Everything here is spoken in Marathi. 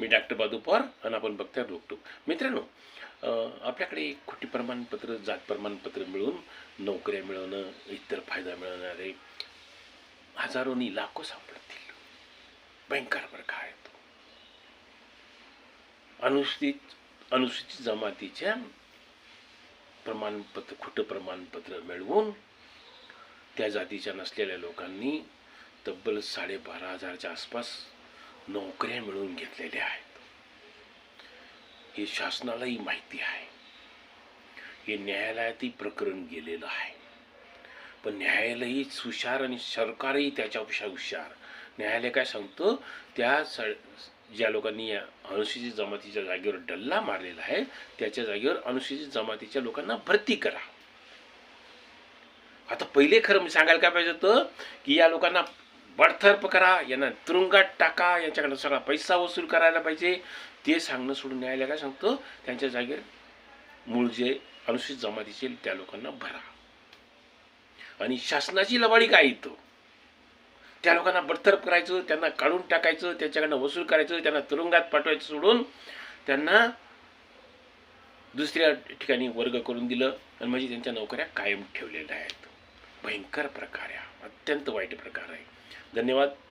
मी डॉक्टर बादू पवार आणि आपण बघताय रोकटोक मित्रांनो आपल्याकडे खोटी प्रमाणपत्र जात प्रमाणपत्र मिळून नोकऱ्या मिळवणं इतर फायदा मिळवणारे हजारोनी लाखो सापडतील. भयंकर वर्ग आहे तो. अनुसूचित अनुसूचित जमातीच्या प्रमाणपत्र खोटं प्रमाणपत्र मिळवून त्या जातीच्या नसलेल्या लोकांनी तब्बल साडेबारा हजारच्या आसपास नोकऱ्या मिळवून घेतलेल्या आहेत. हे शासनालाही माहिती आहे. हे न्यायालयातही प्रकरण गेलेलं आहे. पण न्यायालयही हुशार आणि सरकारही त्याच्यापेक्षा हुशार. न्यायालय काय सांगतं? त्या स ज्या लोकांनी या अनुसूचित जमातीच्या जागेवर डल्ला मारलेला आहे त्याच्या जागेवर अनुसूचित जमातीच्या लोकांना भरती करा. आता पहिले खरं मी सांगायला काय पाहिजे होतं? की या लोकांना बडतर्फ करा यांना तुरुंगात टाका यांच्याकडनं सगळा पैसा वसूल करायला पाहिजे. ते सांगणं सोडून न्यायालय काय सांगतं? त्यांच्या जागेवर मूळ जे अनुसूचित जमातीचे त्या लोकांना भरा. आणि शासनाची लबाडी काय येतो त्या लोकांना बडतर्फ करायचं त्यांना काढून टाकायचं त्यांच्याकडनं वसूल करायचं त्यांना तुरुंगात पाठवायचं सोडून त्यांना दुसऱ्या ठिकाणी वर्ग करून दिलं आणि म्हणजे त्यांच्या नोकऱ्या कायम ठेवलेल्या आहेत. भयंकर प्रकार आहे हा. अत्यंत वाईट प्रकार आहे धन्यवाद